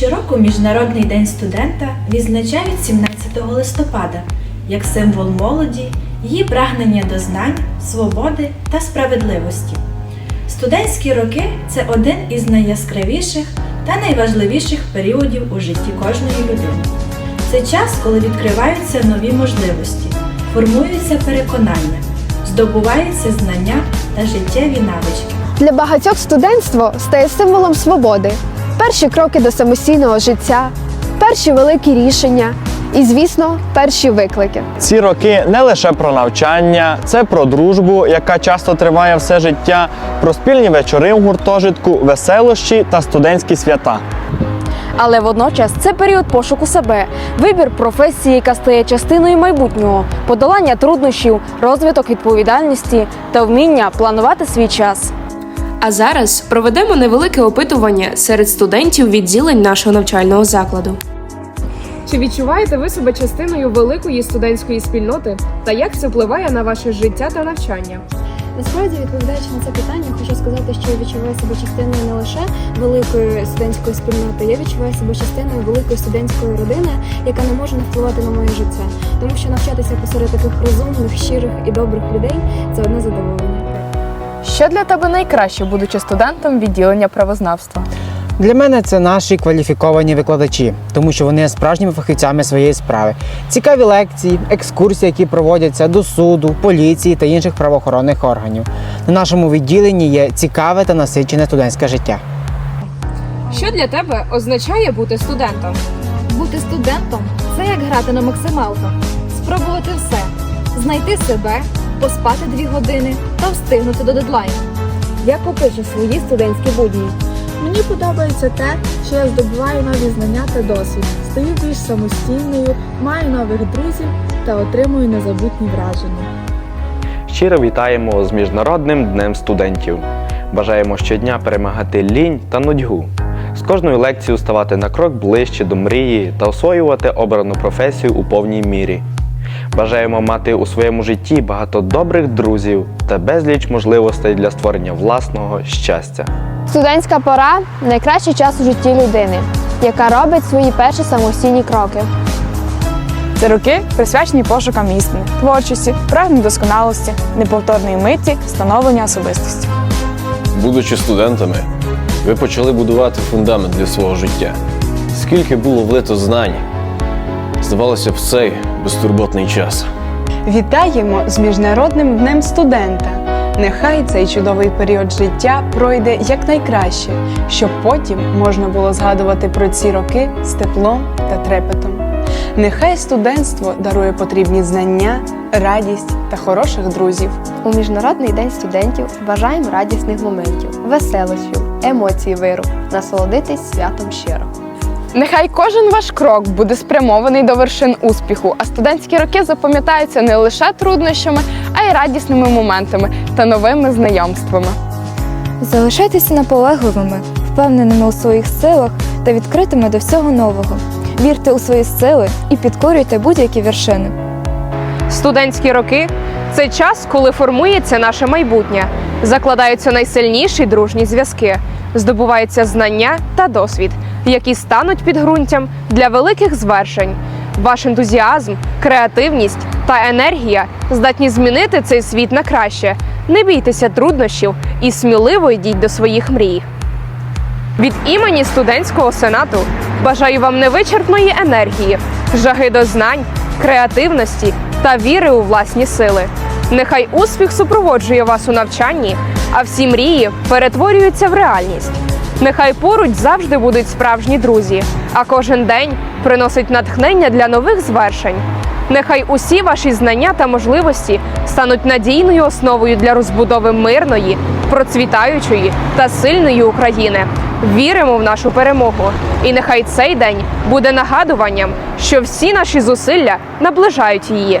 Щороку Міжнародний день студента відзначають 17 листопада як символ молоді, її прагнення до знань, свободи та справедливості. Студентські роки це один із найяскравіших та найважливіших періодів у житті кожної людини. Це час, коли відкриваються нові можливості, формуються переконання, здобуваються знання та життєві навички. Для багатьох студентство стає символом свободи, перші кроки до самостійного життя, перші великі рішення і, звісно, перші виклики. Ці роки не лише про навчання, це про дружбу, яка часто триває все життя, про спільні вечори в гуртожитку, веселощі та студентські свята. Але водночас це період пошуку себе, вибір професії, яка стає частиною майбутнього, подолання труднощів, розвиток відповідальності та вміння планувати свій час. А зараз проведемо невелике опитування серед студентів відділень нашого навчального закладу. Чи відчуваєте ви себе частиною великої студентської спільноти та як це впливає на ваше життя та навчання? Насправді, відповідаючи на це питання, хочу сказати, що я відчуваю себе частиною не лише великої студентської спільноти, я відчуваю себе частиною великої студентської родини, яка не може не впливати на моє життя. Тому що навчатися посеред таких розумних, щирих і добрих людей це одне задоволення. Що для тебе найкраще, будучи студентом відділення правознавства? Для мене це наші кваліфіковані викладачі, тому що вони є справжніми фахівцями своєї справи. Цікаві лекції, екскурсії, які проводяться до суду, поліції та інших правоохоронних органів. На нашому відділенні є цікаве та насичене студентське життя. Що для тебе означає бути студентом? Бути студентом це як грати на максималках, спробувати все, знайти себе, поспати дві години та встигнути до дедлайну. Як опишу свої студентські будні? Мені подобається те, що я здобуваю нові знання та досвід, стаю більш самостійною, маю нових друзів та отримую незабутні враження. Щиро вітаємо з Міжнародним днем студентів. Бажаємо щодня перемагати лінь та нудьгу. З кожною лекцією ставати на крок ближче до мрії та освоювати обрану професію у повній мірі. Бажаємо мати у своєму житті багато добрих друзів та безліч можливостей для створення власного щастя. Студентська пора найкращий час у житті людини, яка робить свої перші самостійні кроки. Це роки присвячені пошукам істини, творчості, прагнень досконалості, неповторної митті, становлення особистості. Будучи студентами, ви почали будувати фундамент для свого життя. Скільки було влито знань, здавалося в цей безтурботний час. Вітаємо з Міжнародним днем студента. Нехай цей чудовий період життя пройде якнайкраще, щоб потім можна було згадувати про ці роки з теплом та трепетом. Нехай студентство дарує потрібні знання, радість та хороших друзів. У Міжнародний день студентів бажаємо радісних моментів, веселощів, емоцій виру, насолодитись святом щиро. Нехай кожен ваш крок буде спрямований до вершин успіху, а студентські роки запам'ятаються не лише труднощами, а й радісними моментами та новими знайомствами. Залишайтеся наполегливими, впевненими у своїх силах та відкритими до всього нового. Вірте у свої сили і підкорюйте будь-які вершини. Студентські роки це час, коли формується наше майбутнє, закладаються найсильніші дружні зв'язки, здобуваються знання та досвід, які стануть підґрунтям для великих звершень. Ваш ентузіазм, креативність та енергія здатні змінити цей світ на краще. Не бійтеся труднощів і сміливо йдіть до своїх мрій. Від імені студентського сенату бажаю вам невичерпної енергії, жаги до знань, креативності та віри у власні сили. Нехай успіх супроводжує вас у навчанні, а всі мрії перетворюються в реальність. Нехай поруч завжди будуть справжні друзі, а кожен день приносить натхнення для нових звершень. Нехай усі ваші знання та можливості стануть надійною основою для розбудови мирної, процвітаючої та сильної України. Віримо в нашу перемогу, і нехай цей день буде нагадуванням, що всі наші зусилля наближають її.